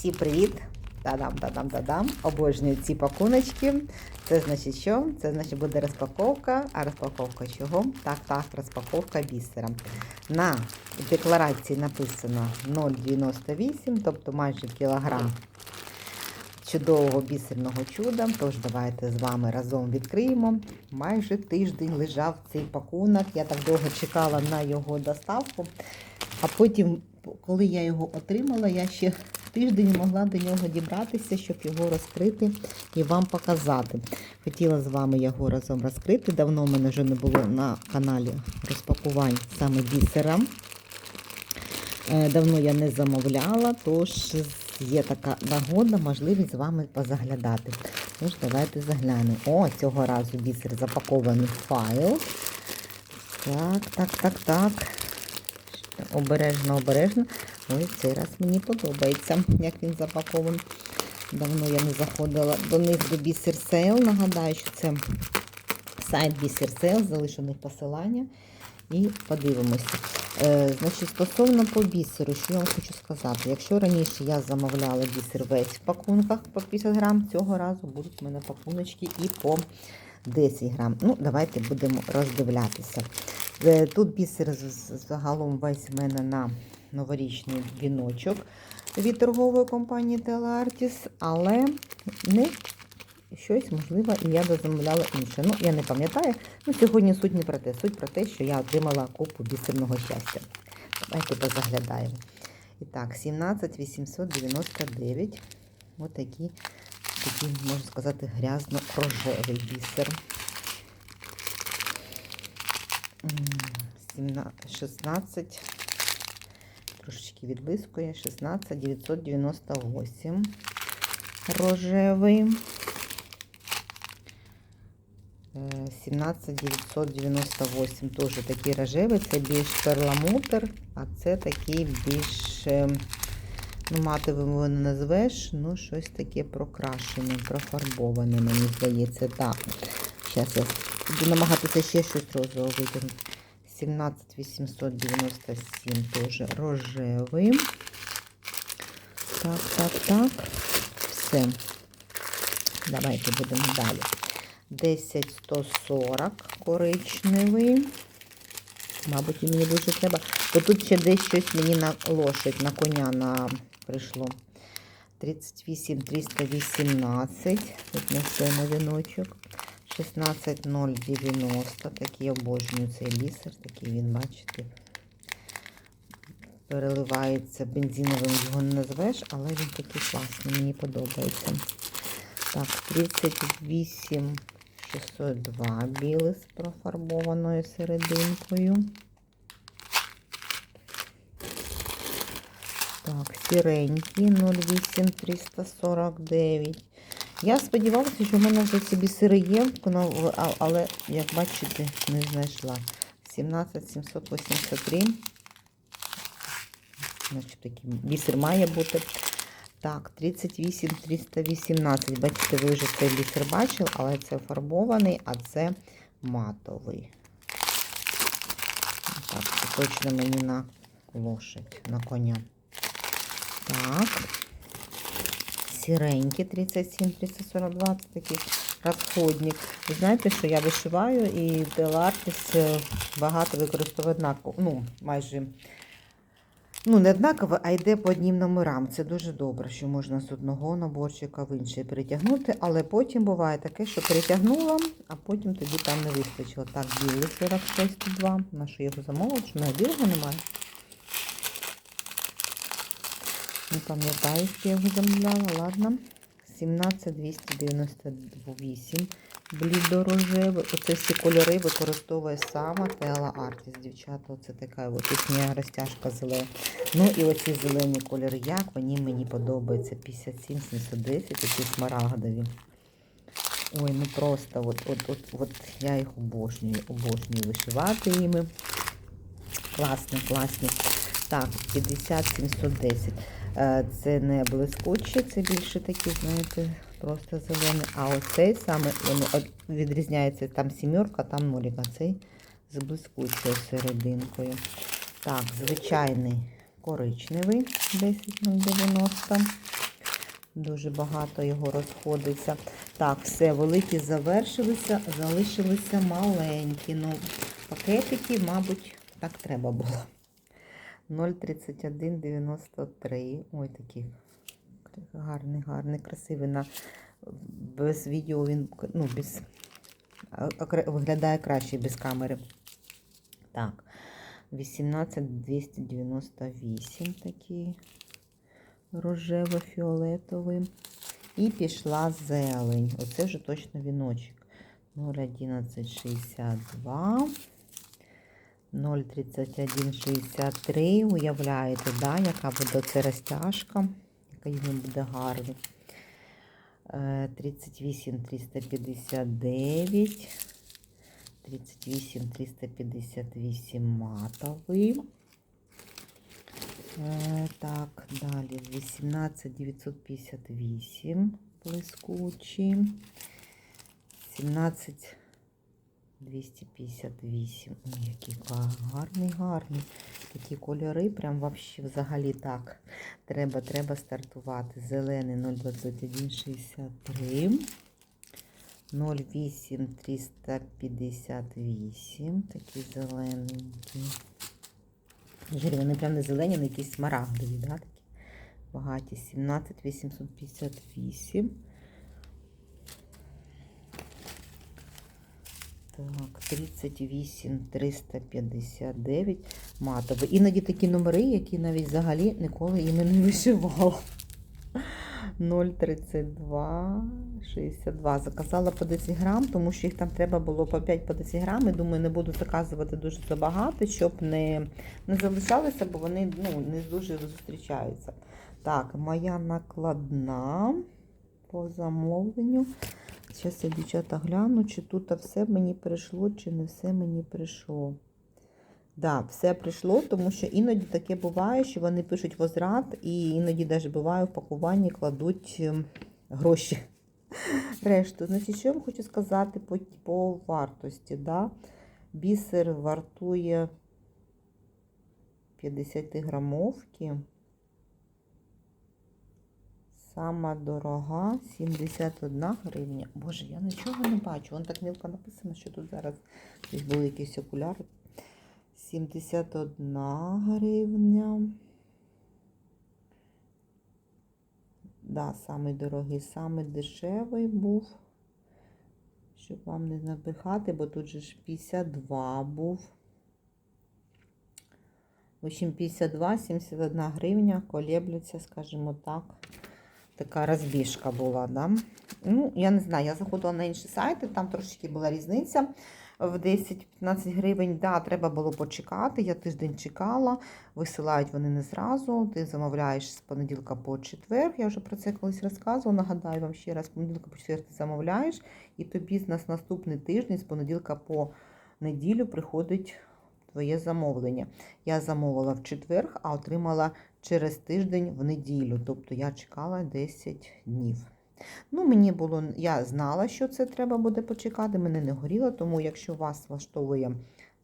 Всі привіт! Та-дам, та-дам, та-дам. Обожнюю ці пакуночки. Це значить що? Це значить буде розпаковка. А розпаковка чого? Так, так, розпаковка бісера. На декларації написано 0,98, тобто майже кілограм чудового бісерного чуда. Тож давайте з вами разом відкриємо. Майже тиждень лежав цей пакунок. Я так довго чекала на його доставку. А потім, коли я його отримала, я ще тиждень могла до нього дібратися, щоб його розкрити і вам показати. Хотіла з вами його разом розкрити. Давно в мене вже не було на каналі розпакувань саме бісера. Е, Давно я не замовляла, тож є така нагода, можливість з вами позаглядати. Тож, давайте заглянемо. О, цього разу бісер запакований в файл. Так, так, так, так. Обережно, обережно. Ой, цей раз мені подобається, як він запакований. Давно я не заходила до них до Бісер Сейл. Нагадаю, що це сайт Бісер Сейл, них посилання. І подивимося. Е, значить, стосовно по бісеру, що я вам хочу сказати. Якщо раніше я замовляла бісер весь в пакунках по 50 грам, цього разу будуть в мене пакуночки і по 10 грам. Ну, давайте будемо роздивлятися. Е, Тут бісер загалом весь в мене на новорічний віночок від торгової компанії Teleartis, але не щось, можливо, і я дозамовляла інше. Ну, я не пам'ятаю. Ну, сьогодні суть не про те. Суть про те, що я отримала купу бісерного щастя. Давайте позаглядаємо. І так, 17 899. Ось такий, такий, можна сказати, грязно-рожевий бісер. 16, трошечки відблискує, 16 998 рожевий. Е, 17 998 теж такий рожевий, це більш перламутр, а це такий більш, е, ну, матовим його не назвеш, ну, щось таке прокрашене, профарбоване, мені здається. Так, зараз я буду намагатися ще щось розового витягнути. 17 897 теж рожевий. Так, так, так. Все. Давайте будемо далі. 10 140 коричневий. Мабуть, мені дуже треба. Бо тут ще десь щось мені на лошадь, на коня на прийшло. 38 318. Тут несемо віночок. 16090. Такий обожнюю цей бісер. Такий він, бачите, переливається бензиновим, його не назвеш, але він такий класний, мені подобається. Так, 38 602 білий з профарбованою серединкою. Так, сіренький 08 349. Я сподівалася, що в мене вже ці бісери є, але, як бачите, не знайшла. 17 783. Значить, такий бісер має бути. Так, 38 318. Бачите, ви вже цей бісер бачили, але це фарбований, а це матовий. Так, це точно мені на лошадь, на коня. Так. Сіренький 37 342. Це такий розходник. Ви знаєте, що я вишиваю і Делартис багато використовує однаково. Ну, майже Ну, не однаково, а йде по одним номерам. Це дуже добре, що можна з одного наборчика в інший перетягнути, але потім буває таке, що перетягнула, а потім тоді там не вистачило. Так, білий 46,2. На що його замовив, що на білого немає. Не пам'ятаю, що я його замовляла. Ладно. 17298. Блідорожевий. Оце всі кольори використовує сама Тела Артіс. Дівчата, оце така от їхня розтяжка зелена. Ну і оці зелені кольори, як вони мені подобаються. 57, 710, такі смарагдові. Ой, ну просто от, от, от, от я їх обожнюю, обожнюю вишивати іми. Класні, класні. Так, 50 710. Е, Це не блискучі, це більше такі, знаєте, просто зелені. А оцей саме от- відрізняється там сімерка, там нолік, а цей з блискучою серединкою. Так, звичайний коричневий 10090. Дуже багато його розходиться. Так, все, великі завершилися, залишилися маленькі. Ну, пакетики, мабуть, так треба було. 0,3193. Ой, такий гарний, гарний, красивий. На, без відео він ну, без, виглядає краще без камери. Так, 18298 такий рожево-фіолетовий. І пішла зелень. Оце вже точно віночок. 0,1162. 0,3163. Уявляєте, да, яка буде це розтяжка, яка він буде гарний. Е, 38 359. 38 358 матовий. Е, Так, далі 18 958 блискучий. 17 258. Ой, який гарний, гарний. Такі кольори, прям вообще взагалі так. Треба, треба стартувати. Зелений 02163. 08 358. Такий зелененький. Жирі, вони прям не зелені, вони якісь смарагдові, да? такі багаті. 17 Так, 38 359 матовий. Іноді такі номери, які навіть взагалі ніколи іми не вишивала. 0,32, 62. Заказала по 10 грам, тому що їх там треба було по 5 по 10 грам. І думаю, не буду заказувати дуже забагато, щоб не, не залишалися, бо вони ну, не дуже зустрічаються. Так, моя накладна по замовленню. Зараз я, дівчата, гляну, чи тут все мені прийшло, чи не все мені прийшло. Да, все прийшло, тому що іноді таке буває, що вони пишуть возврат, і іноді навіть буває в пакуванні кладуть ем, гроші. Решту. Значить, що я вам хочу сказати по, по вартості. Да? Бісер вартує 50 грамовки. Сама дорога 71 гривня. Боже, я нічого не бачу. Вон так мілко написано, що тут зараз десь були якісь окуляри. 71 гривня. Да, самий дорогий, самий дешевий був. Щоб вам не набрехати, бо тут же ж 52 був. В общем, 52, 71 гривня, колебляться, скажімо так. Така розбіжка була, да? Ну, я не знаю, я заходила на інші сайти, там трошки була різниця в 10-15 гривень. Да, треба було почекати. Я тиждень чекала. Висилають вони не зразу. Ти замовляєш з понеділка по четвер. Я вже про це колись розказувала. Нагадаю вам ще раз, з понеділка по четвер ти замовляєш, і тобі з нас наступний тиждень, з понеділка по неділю, приходить твоє замовлення. Я замовила в четвер, а отримала через тиждень в неділю. Тобто я чекала 10 днів. Ну, мені було, я знала, що це треба буде почекати, мене не горіло, тому якщо вас влаштовує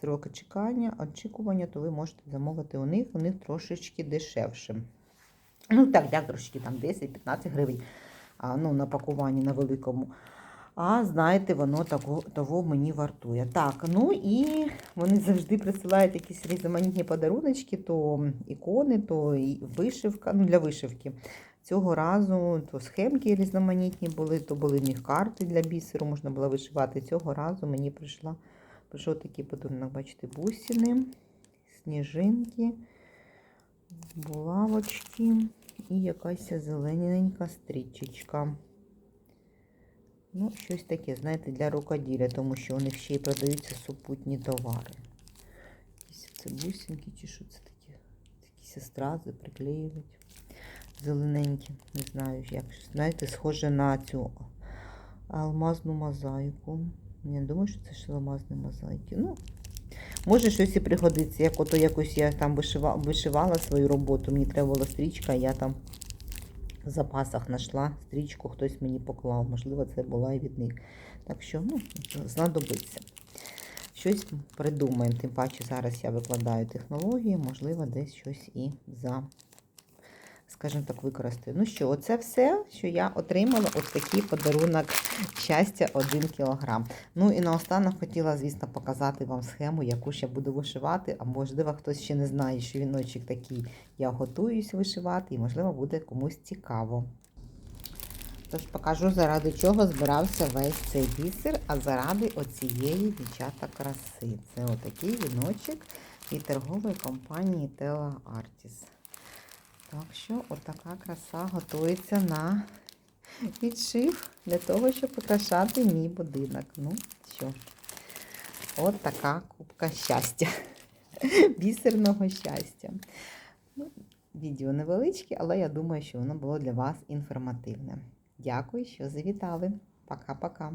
сроки чекання, очікування, то ви можете замовити у них, у них трошечки дешевше. Ну, так, як трошечки там 10-15 гривень а, ну, на пакуванні на великому. А знаєте, воно того, того мені вартує. Так, ну і вони завжди присилають якісь різноманітні подаруночки, то ікони, то і вишивка, ну для вишивки. Цього разу то схемки різноманітні були, то були в них карти для бісеру, можна було вишивати. Цього разу мені прийшла, прийшов такий подарунок, бачите, бусини, сніжинки, булавочки і якась зелененька стрічечка. Ну, щось таке, знаєте, для рукоділля, тому що них ще й продаються супутні товари. Якісь це бусинки чи що це таке? Якісь стрази приклеюють. Зелененькі, не знаю, як. Знаєте, схоже на цю алмазну мозаїку. Я не думаю, що це ж алмазні мозаїки. Ну, може щось і пригодиться. Як ото якось я там вишивала, вишивала свою роботу, мені треба була стрічка, я там запасах знайшла стрічку, хтось мені поклав. Можливо, це була і від них. Так що, ну, знадобиться. Щось придумаємо. Тим паче зараз я викладаю технології, можливо, десь щось і за скажімо так, використаю. Ну що, оце все, що я отримала, от такий подарунок щастя 1 кг. Ну і наостанок хотіла, звісно, показати вам схему, яку ж я буду вишивати. А можливо, хтось ще не знає, що віночок такий я готуюсь вишивати, і, можливо, буде комусь цікаво. Тож покажу, заради чого збирався весь цей бісер, а заради оцієї дівчата краси. Це отакий віночок від торгової компанії Tela Artis. Так що отака краса готується на відшив для того, щоб прикрашати мій будинок. Ну що от така кубка щастя, бісерного щастя. Ну, відео невеличке, але я думаю, що воно було для вас інформативне. Дякую, що завітали. Пока-пока.